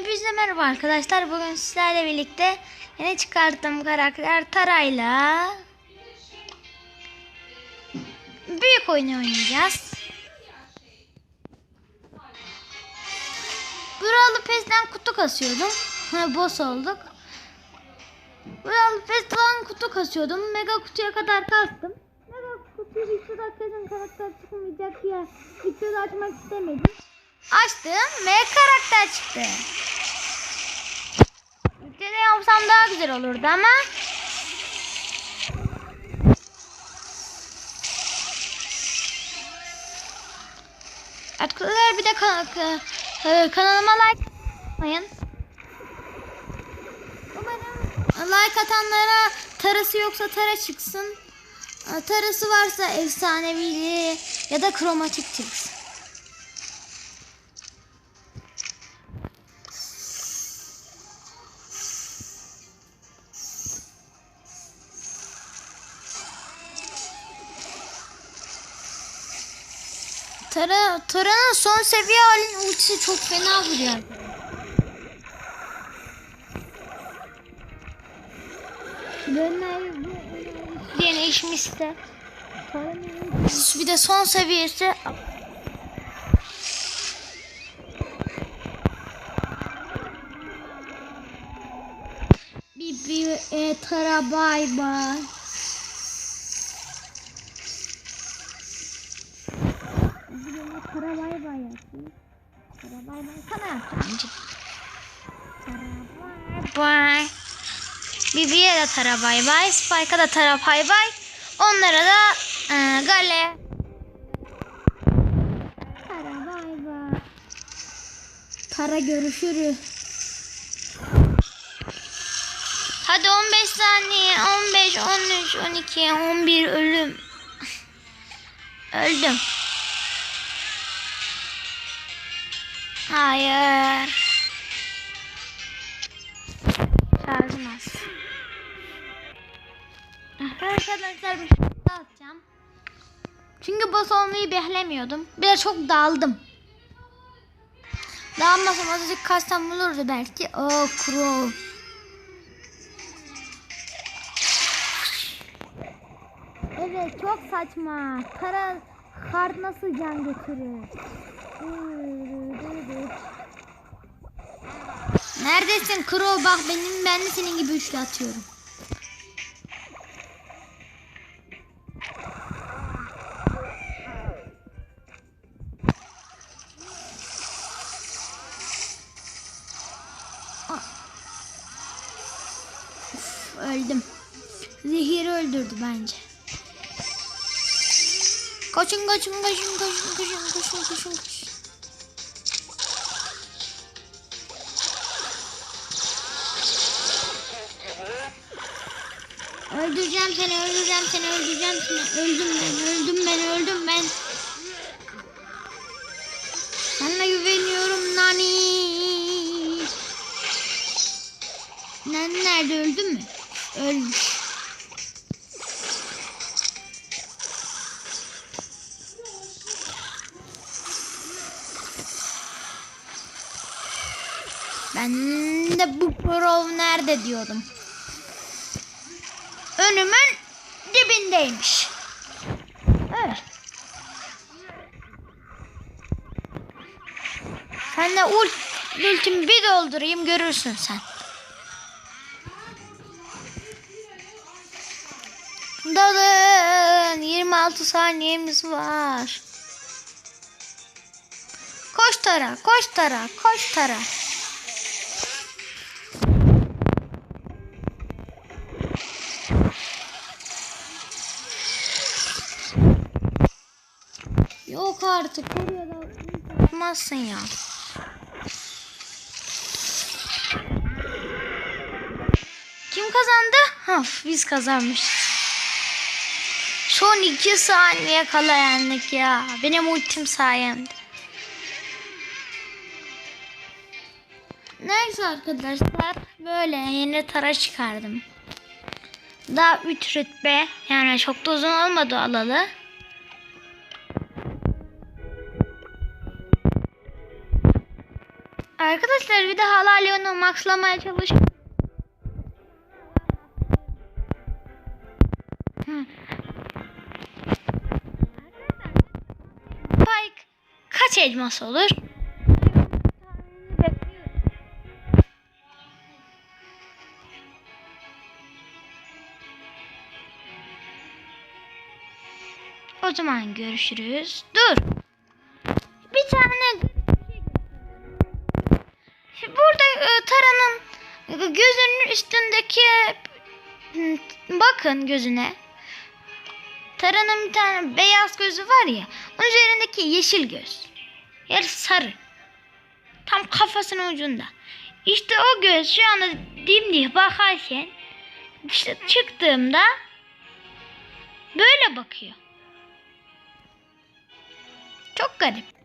Hepinize merhaba arkadaşlar. Bugün sizlerle birlikte yeni çıkarttığım karakter Tara'yla büyük oyunu oynayacağız. Buralı Pes'ten kutu kasıyordum. Boss olduk. Buralı Pes'ten kutu kasıyordum. Mega kutuya kadar kastım. Mega kutuyu videoda kesin karakter çıkmayacak diye videoda açmak istemedim. Açtım ve karakter çıktı. Yapsam daha güzel olurdu ama Arkadaşlar bir de kan- ka- ka- kanalıma like atmayın. Like atanlara tarası yoksa tara çıksın. Tarası varsa efsanevi ya da kromatik çıksın. Tara, Tara'nın son seviye halinin ultisi çok fena vuruyor. Dönme diye eşmişti. Bir de son seviyesi bir, bir e, Tara bay bay. Para bay bay yapayım. Bay bay sana yapacağım. Para bay bay. Bibi'ye de tara bay bay. Spike'a da tara bay bay. Onlara da e, gale. Tara bay bay. Tara görüşürüz. Hadi 15 saniye. 15, 13, 12, 11 ölüm. Öldüm. Hayır. Şarjım az. Arkadaşlar bir şey atacağım. Çünkü boss olmayı beklemiyordum. Bir de çok daldım. Dağılmasam azıcık kaçsam olurdu belki. Oh crow. Evet çok saçma. Kara kar nasıl can getirir? Neredesin Kro? Bak benim ben de senin gibi üçlü atıyorum. Ah. Uf, öldüm. Zehiri öldürdü bence. Koşun koşun koşun koşun koşun koşun koşun Öldüreceğim seni, öldüreceğim seni, öldüreceğim seni. Öldüm ben, öldüm ben, öldüm ben. Sana güveniyorum Nani. Nani nerede öldü mü? Ölmüş. Ben de bu prov nerede diyordum. Önümün dibindeymiş. Evet. Sen de ult, ultimi bir doldurayım görürsün sen. Dalın 26 saniyemiz var. Koş Tara, koş Tara, koş Tara. Artık yapmazsın ya. Kim kazandı? Ha, biz kazanmışız. Son iki saniye kala yendik ya. Benim ultim sayemde. Neyse arkadaşlar böyle yeni tara çıkardım. Daha 3 rütbe yani çok da uzun olmadı alalı. Arkadaşlar bir de hala Leon'u maxlamaya çalış. Hı. Spike kaç elmas olur? O zaman görüşürüz. Dur. Üstündeki e, bakın gözüne. Tara'nın bir tane beyaz gözü var ya. Onun üzerindeki yeşil göz. Yani sarı. Tam kafasının ucunda. İşte o göz şu anda dimdik bakarken işte çıktığımda böyle bakıyor. Çok garip.